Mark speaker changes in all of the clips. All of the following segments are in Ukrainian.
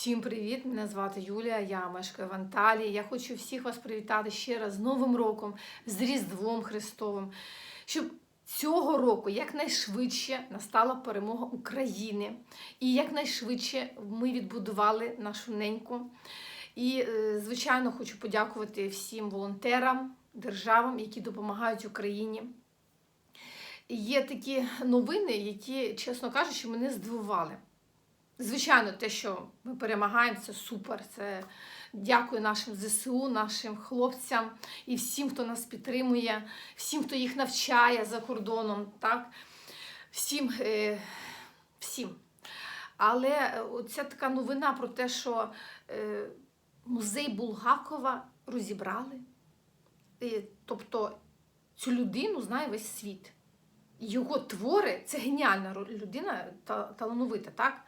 Speaker 1: Всім привіт! Мене звати Юлія, я мешкаю в Анталії. Я хочу всіх вас привітати ще раз з Новим роком, з Різдвом Христовим, щоб цього року якнайшвидше настала перемога України, і якнайшвидше ми відбудували нашу неньку. І, е, звичайно, хочу подякувати всім волонтерам, державам, які допомагають Україні. Є такі новини, які, чесно кажучи, мене здивували. Звичайно, те, що ми перемагаємо, це супер. Це дякую нашим ЗСУ, нашим хлопцям і всім, хто нас підтримує, всім, хто їх навчає за кордоном, так? Всім, е, всім. Але ця така новина про те, що е, музей Булгакова розібрали. Тобто цю людину знає весь світ. Його твори це геніальна людина, та, талановита, так?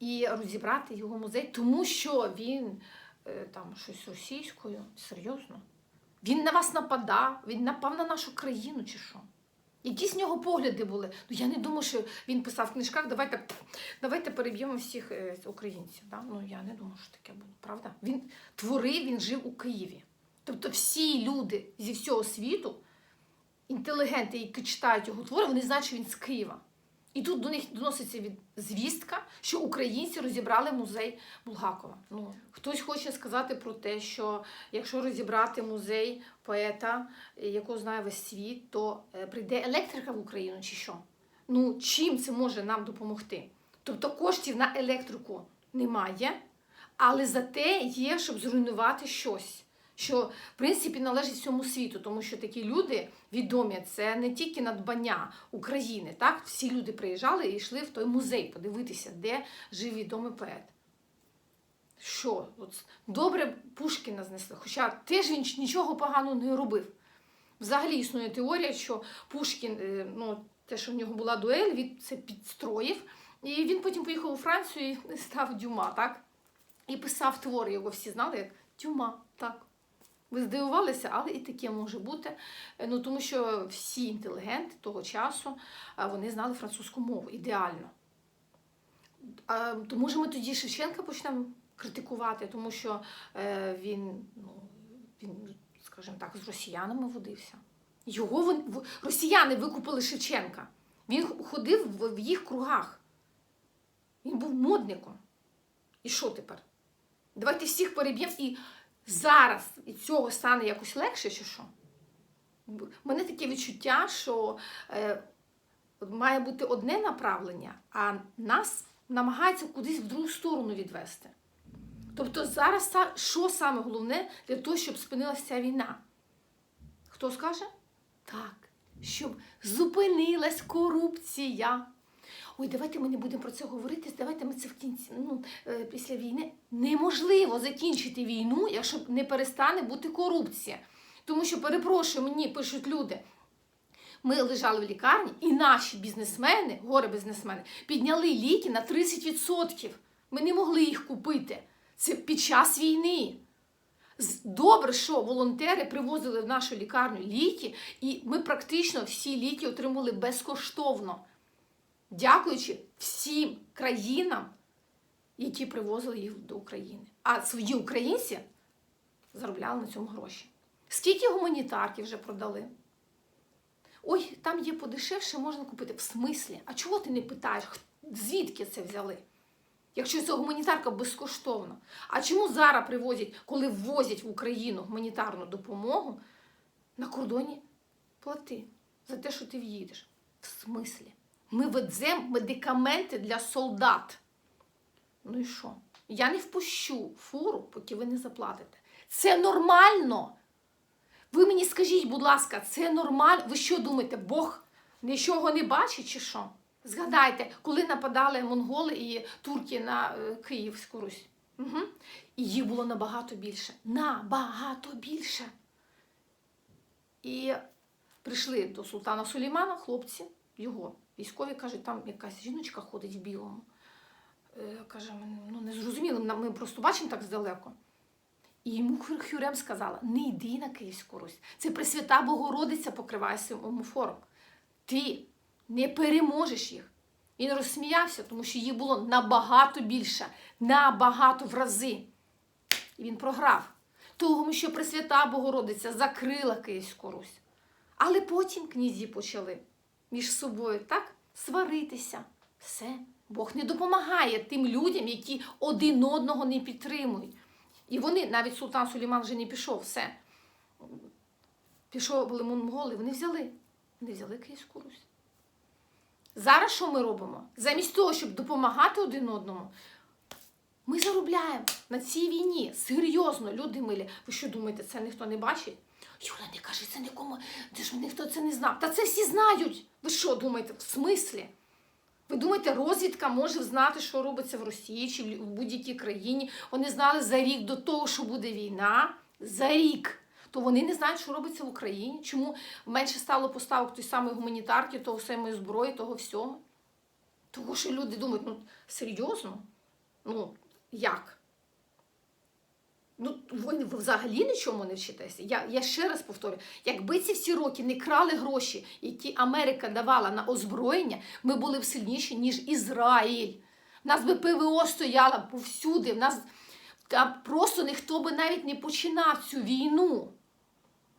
Speaker 1: І розібрати його музей, тому що він е, там щось російською. Серйозно? Він на вас нападав, він напав на нашу країну чи що? Якісь в нього погляди були. Ну я не думаю, що він писав в книжках, давайте, давайте переб'ємо всіх е, українців. Да? Ну я не думаю, що таке було, правда? Він творив, він жив у Києві. Тобто всі люди зі всього світу, інтелігенти, які читають його твори, вони знають, що він з Києва. І тут до них доноситься від звістка, що українці розібрали музей Булгакова. Ну хтось хоче сказати про те, що якщо розібрати музей поета, е, якого знає весь світ, то е, прийде електрика в Україну чи що? Ну чим це може нам допомогти? Тобто коштів на електрику немає, але зате є, щоб зруйнувати щось. Що в принципі належить всьому світу, тому що такі люди відомі, це не тільки надбання України. Так, всі люди приїжджали і йшли в той музей подивитися, де жив відомий поет. Що? От, добре Пушкіна знесли, хоча теж він нічого поганого не робив. Взагалі існує теорія, що Пушкін, е, ну, те, що в нього була дуель, він це підстроїв, і він потім поїхав у Францію і став Дюма, так? І писав твори, його всі знали як Дюма, так. Ви здивувалися, але і таке може бути. Е, Ну, тому що всі інтелігенти того часу вони знали французьку мову ідеально. А, то може ми тоді Шевченка почнемо критикувати, тому що е, він, ну, він, скажімо так, з росіянами водився. Його вон, росіяни викупили Шевченка. Він ходив в, в їх кругах. Він був модником. І що тепер? Давайте всіх переб'ємо і зараз від цього стане якось легше, чи що? Мене таке відчуття, що е, має бути одне направлення, а нас намагаються кудись в другу сторону відвести. Тобто зараз що саме головне для того, щоб спинилася ця війна? Хто скаже? Так, щоб зупинилась корупція. Ой, давайте ми не будемо про це говорити. Давайте ми це в кінці. Ну, е, після війни неможливо закінчити війну, якщо не перестане бути корупція. Тому що, перепрошую, мені пишуть люди. Ми лежали в лікарні, і наші бізнесмени, горе бізнесмени, підняли ліки на 30%. Ми не могли їх купити. Це під час війни. Добре, що волонтери привозили в нашу лікарню ліки, і ми практично всі ліки отримали безкоштовно дякуючи всім країнам, які привозили їх до України. А свої українці заробляли на цьому гроші. Скільки гуманітарки вже продали? Ой, там є подешевше, можна купити. В смислі? А чого ти не питаєш, звідки це взяли? Якщо це гуманітарка безкоштовна. А чому зараз привозять, коли ввозять в Україну гуманітарну допомогу, на кордоні плати за те, що ти в'їдеш? В смислі? Ми веземо медикаменти для солдат. Ну і що? Я не впущу фуру, поки ви не заплатите. Це нормально. Ви мені скажіть, будь ласка, це нормально? Ви що думаєте, Бог нічого не бачить чи що? Згадайте, коли нападали монголи і турки на е, Київську Русь. Угу. Їх було набагато більше. Набагато більше. І прийшли до султана Сулеймана, хлопці, його військові кажуть, там якась жіночка ходить в білому. Е, каже, ну не зрозуміло, ми просто бачимо так здалеку. І йому Хюрем сказала: не йди на Київську Русь. Це Пресвята Богородиця покриває своїм омофором. Ти не переможеш їх. Він розсміявся, тому що їх було набагато більше, набагато в рази. І він програв. Тому що Пресвята Богородиця закрила Київську Русь. Але потім князі почали між собою так сваритися. Все. Бог не допомагає тим людям, які один одного не підтримують. І вони, навіть султан Сулейман вже не пішов, все. Пішов були монголи, вони взяли. Вони взяли Київську Русь. Зараз що ми робимо? Замість того, щоб допомагати один одному, ми заробляємо на цій війні. Серйозно, люди милі. Ви що думаєте, це ніхто не бачить? Юля, не кажи це нікому, де ж ніхто це не знав. Та це всі знають. Ви що думаєте? В смислі? Ви думаєте, розвідка може знати, що робиться в Росії чи в будь-якій країні? Вони знали за рік до того, що буде війна. За рік. То вони не знають, що робиться в Україні. Чому менше стало поставок той самої гуманітарки, того самої зброї, того всього? Тому що люди думають, ну серйозно? Ну, як? Ну, ви взагалі нічому не вчитеся. Я, я ще раз повторю: якби ці всі роки не крали гроші, які Америка давала на озброєння, ми були б сильніші, ніж Ізраїль. У нас би ПВО стояло повсюди. В нас та просто ніхто би навіть не починав цю війну.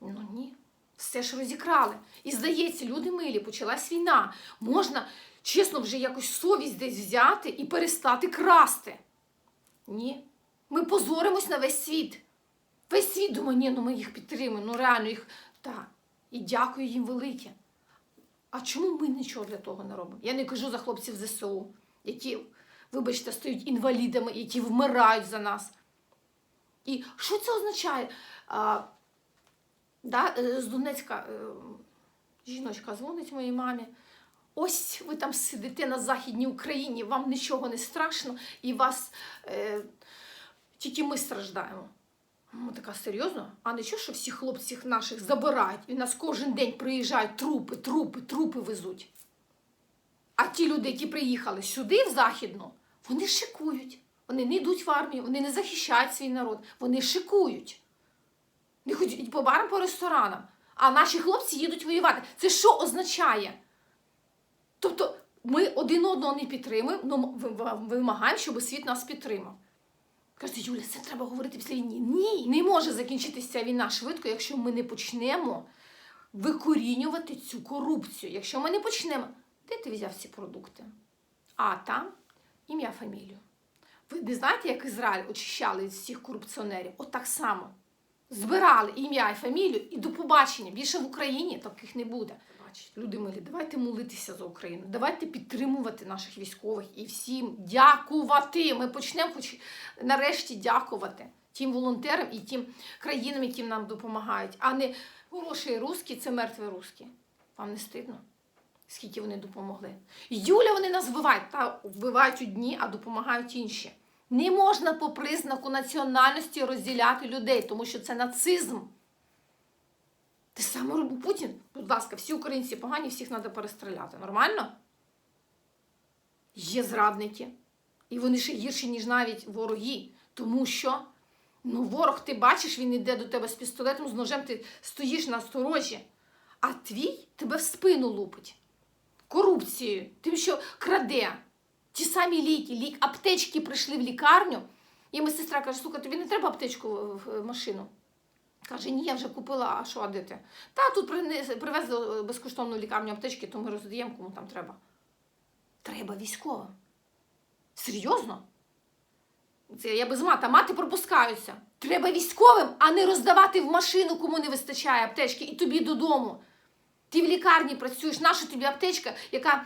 Speaker 1: Ну ні, все ж розікрали. І здається, люди милі, почалась війна. Можна, чесно, вже якось совість десь взяти і перестати красти. Ні. Ми позоримось на весь світ. Весь світ думає, ні, ну ми їх підтримуємо, ну реально їх. Так. І дякую їм велике. А чому ми нічого для того не робимо? Я не кажу за хлопців ЗСУ, які, вибачте, стають інвалідами, які вмирають за нас. І що це означає? А, да, е, з Донецька е, жіночка дзвонить моїй мамі. Ось ви там сидите на Західній Україні, вам нічого не страшно, і вас е, тільки ми страждаємо. Ми така серйозно? А не що, що всі хлопців наших забирають, і в нас кожен день приїжджають трупи, трупи, трупи везуть. А ті люди, які приїхали сюди, в Західну, вони шикують. Вони не йдуть в армію, вони не захищають свій народ, вони шикують. Не ходять по барам, по ресторанам. А наші хлопці їдуть воювати. Це що означає? Тобто ми один одного не підтримуємо, але вимагаємо, щоб світ нас підтримав. Кажете, Юля, це треба говорити після війни. Ні, не може закінчитися війна швидко, якщо ми не почнемо викорінювати цю корупцію. Якщо ми не почнемо, де ти взяв ці продукти? А там ім'я, фамілію. Ви не знаєте, як Ізраїль очищали від всіх корупціонерів? От так само. Збирали ім'я і фамілію і до побачення. Більше в Україні таких не буде. Люди милі, давайте молитися за Україну, давайте підтримувати наших військових і всім дякувати. Ми почнемо хоч нарешті дякувати тим волонтерам і тим країнам, які нам допомагають, а не хороші русські це мертві русські. Вам не стидно? Скільки вони допомогли? Юля, вони нас вбивають, та вбивають одні, а допомагають інші. Не можна по признаку національності розділяти людей, тому що це нацизм. Те саме робив Путін. Будь ласка, всі українці погані, всіх треба перестріляти. Нормально? Є зрадники. І вони ще гірші, ніж навіть вороги. Тому що ну, ворог, ти бачиш, він йде до тебе з пістолетом, з ножем, ти стоїш на сторожі, а твій тебе в спину лупить. Корупцією, тим, що краде. Ті самі ліки, лік, аптечки прийшли в лікарню. І медсестра каже, слухай, тобі не треба аптечку в машину. Каже, ні, я вже купила, а що, а де ти? Та тут привезли безкоштовну лікарню аптечки, то ми роздаємо, кому там треба. Треба військовим. Серйозно? Це я без мата, мати пропускаються. Треба військовим, а не роздавати в машину, кому не вистачає аптечки, і тобі додому. Ти в лікарні працюєш, наша тобі аптечка, яка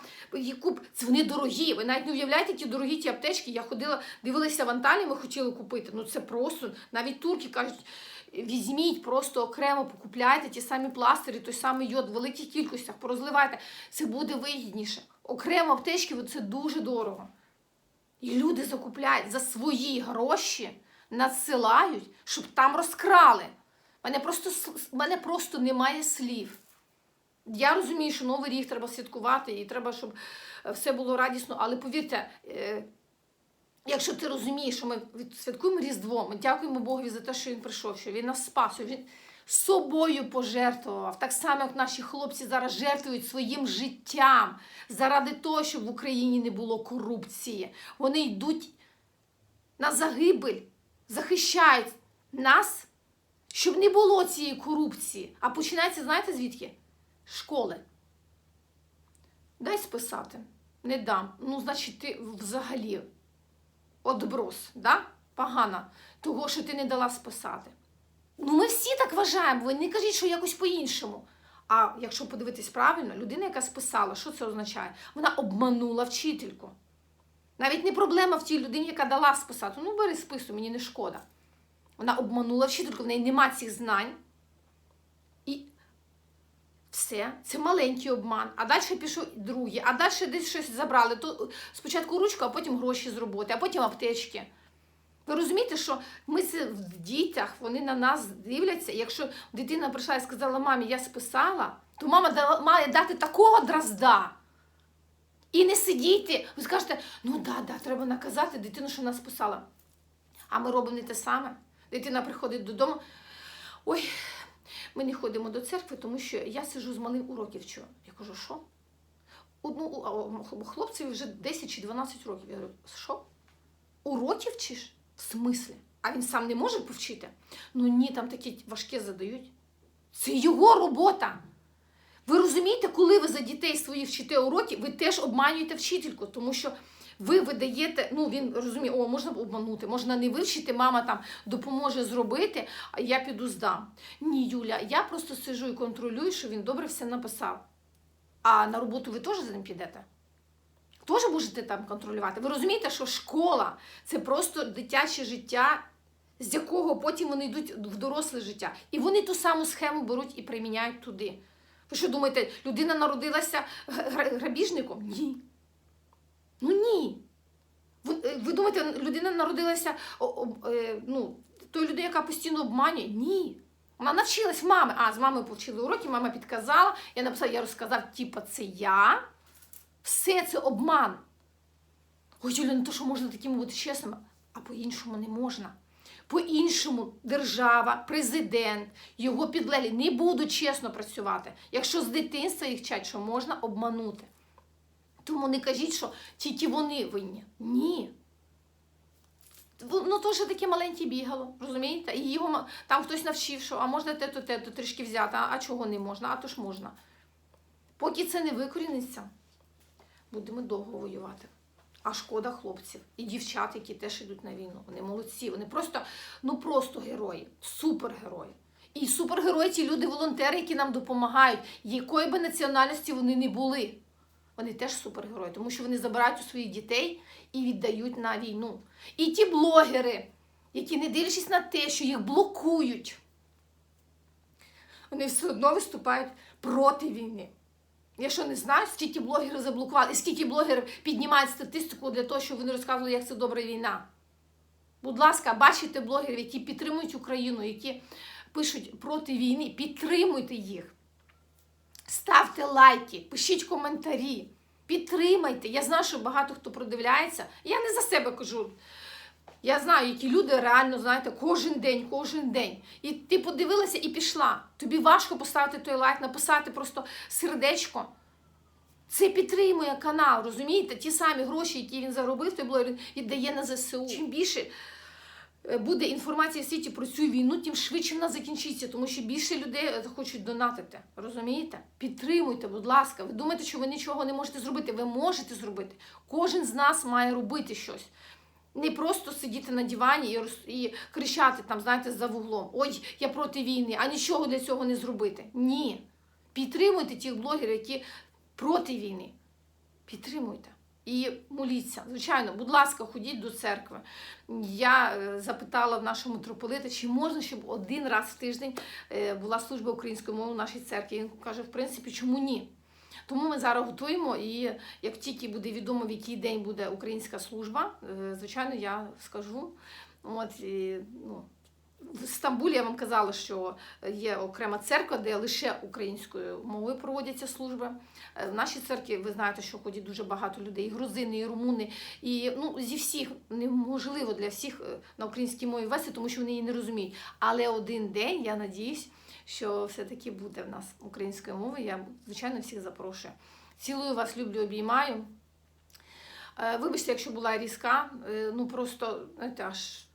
Speaker 1: куп... Це вони дорогі. Ви навіть не уявляєте, які дорогі ті аптечки. Я ходила, дивилася в Анталії, ми хотіли купити. Ну це просто, навіть турки кажуть, візьміть, просто окремо покупляйте ті самі пластирі, той самий йод в великих кількостях, порозливайте. Це буде вигідніше. Окремо аптечки це дуже дорого. І люди закупляють за свої гроші, надсилають, щоб там розкрали. Мене просто, мене просто немає слів. Я розумію, що Новий рік треба святкувати і треба, щоб все було радісно, але повірте, якщо ти розумієш, що ми святкуємо Різдво, ми дякуємо Богові за те, що він прийшов, що він нас спас, що він, собою пожертвував. Так само, як наші хлопці зараз жертвують своїм життям заради того, щоб в Україні не було корупції. Вони йдуть на загибель, захищають нас, щоб не було цієї корупції. А починається, знаєте звідки? Школи. Дай списати. Не дам. Ну, значить, ти взагалі отброс, да? погана, того, що ти не дала списати. Ну, ми всі так вважаємо, ви не кажіть, що якось по-іншому. А якщо подивитись правильно, людина, яка списала, що це означає? Вона обманула вчительку. Навіть не проблема в тій людині, яка дала списати. Ну, бери спису, мені не шкода. Вона обманула вчительку, в неї нема цих знань. Все, це маленький обман. А далі пішов другий, а далі десь щось забрали. То спочатку ручку, а потім гроші з роботи, а потім аптечки. Ви розумієте, що ми це в дітях, вони на нас дивляться. Якщо дитина прийшла і сказала, мамі, я списала, то мама має дати такого дразда. І не сидіти, ви скажете, ну да, да, треба наказати дитину, що вона списала. А ми робимо не те саме. Дитина приходить додому. Ой, ми не ходимо до церкви, тому що я сижу з малим уроків вчу. Я кажу, що? Одну, хлопців вже 10 чи 12 років. Я говорю, що? Уроків вчиш? В смислі? А він сам не може повчити? Ну ні, там такі важкі задають. Це його робота. Ви розумієте, коли ви за дітей своїх вчите уроки, ви теж обманюєте вчительку, тому що ви видаєте, ну він розуміє, о, можна обманути, можна не вивчити, мама там допоможе зробити, а я піду здам. Ні, Юля, я просто сижу і контролюю, що він добре все написав. А на роботу ви теж за ним підете? Теж будете там контролювати. Ви розумієте, що школа це просто дитяче життя, з якого потім вони йдуть в доросле життя. І вони ту саму схему беруть і приміняють туди. Ви що думаєте, людина народилася грабіжником? Ні. Ну ні. Ви, е, ви думаєте, людина народилася е, ну, тою людиною, яка постійно обманює? Ні. Вона навчилась мами. А, з мамою повчили уроки, мама підказала, я написала, я розказав, типа, це я. Все це обман. Ой, Юля, не то, що можна такими бути чесними, а по-іншому не можна. По-іншому держава, президент, його підлеглі не будуть чесно працювати, якщо з дитинства їх вчать, що можна обманути. Тому не кажіть, що тільки вони винні. Ні. Ну, то що таке маленьке бігало, розумієте? І його там хтось навчив, що а можна те-то, те-то трішки взяти, а, а чого не можна, а то ж можна. Поки це не викоріниться, будемо довго воювати. А шкода хлопців і дівчат, які теж йдуть на війну. Вони молодці, вони просто, ну просто герої, супергерої. І супергерої ті люди, волонтери, які нам допомагають, якої би національності вони не були. Вони теж супергерої, тому що вони забирають у своїх дітей і віддають на війну. І ті блогери, які, не дивлячись на те, що їх блокують, вони все одно виступають проти війни. Я що не знаю, скільки блогерів заблокували, скільки блогерів піднімають статистику для того, щоб вони розказували, як це добра війна. Будь ласка, бачите блогерів, які підтримують Україну, які пишуть проти війни, підтримуйте їх. Ставте лайки, пишіть коментарі, підтримайте. Я знаю, що багато хто продивляється. Я не за себе кажу. Я знаю, які люди реально, знаєте, кожен день, кожен день. І ти подивилася і пішла. Тобі важко поставити той лайк, написати просто сердечко. Це підтримує канал, розумієте? Ті самі гроші, які він заробив, той блогер віддає на ЗСУ. Чим більше буде інформації в світі про цю війну, тим швидше вона закінчиться, тому що більше людей е, хочуть донатити. Розумієте? Підтримуйте, будь ласка. Ви думаєте, що ви нічого не можете зробити? Ви можете зробити. Кожен з нас має робити щось. Не просто сидіти на дивані і, роз- і кричати там, знаєте, за вуглом. Ой, я проти війни, а нічого для цього не зробити. Ні. Підтримуйте тих блогерів, які проти війни. Підтримуйте. І моліться. Звичайно, будь ласка, ходіть до церкви. Я е, запитала в нашого митрополита, чи можна, щоб один раз в тиждень е, була служба української мови в нашій церкві. Він каже, в принципі, чому ні? Тому ми зараз готуємо, і як тільки буде відомо, в який день буде українська служба, е, звичайно, я скажу. От, і, ну, в Стамбулі я вам казала, що є окрема церква, де лише українською мовою проводяться служби. Е, В нашій церкві ви знаєте, що ходять дуже багато людей, і грузини, і румуни. І ну, зі всіх неможливо для всіх е, на українській мові вести, тому що вони її не розуміють. Але один день, я надіюсь, що все-таки буде в нас української мови. Я, звичайно, всіх запрошую. Цілую вас, люблю, обіймаю. Е, Вибачте, якщо була різка, ну просто знаєте, аж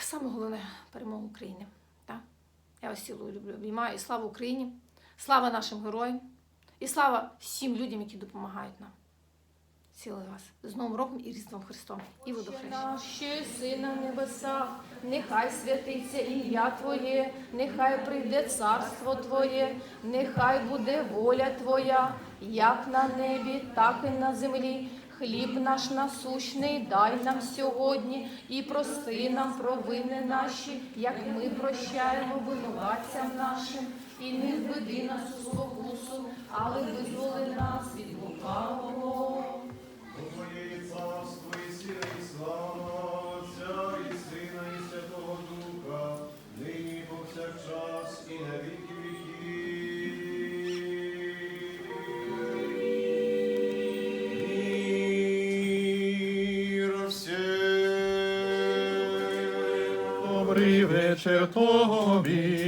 Speaker 1: саме головне перемога України. Так? Я вас цілую, люблю, обіймаю. І слава Україні, слава нашим героям, і слава всім людям, які допомагають нам. Цілую вас з Новим роком і Різдвом Христом. І водохрещення. Ще сина небеса, нехай святиться ім'я Твоє, нехай прийде царство Твоє, нехай буде воля Твоя, як на небі, так і на землі. Хліб наш насущний дай нам сьогодні і прости нам провини наші, як ми прощаємо винуватцям нашим, і не введи нас у спокусу, але визволи нас від лукавого.
Speaker 2: Вечір тобі.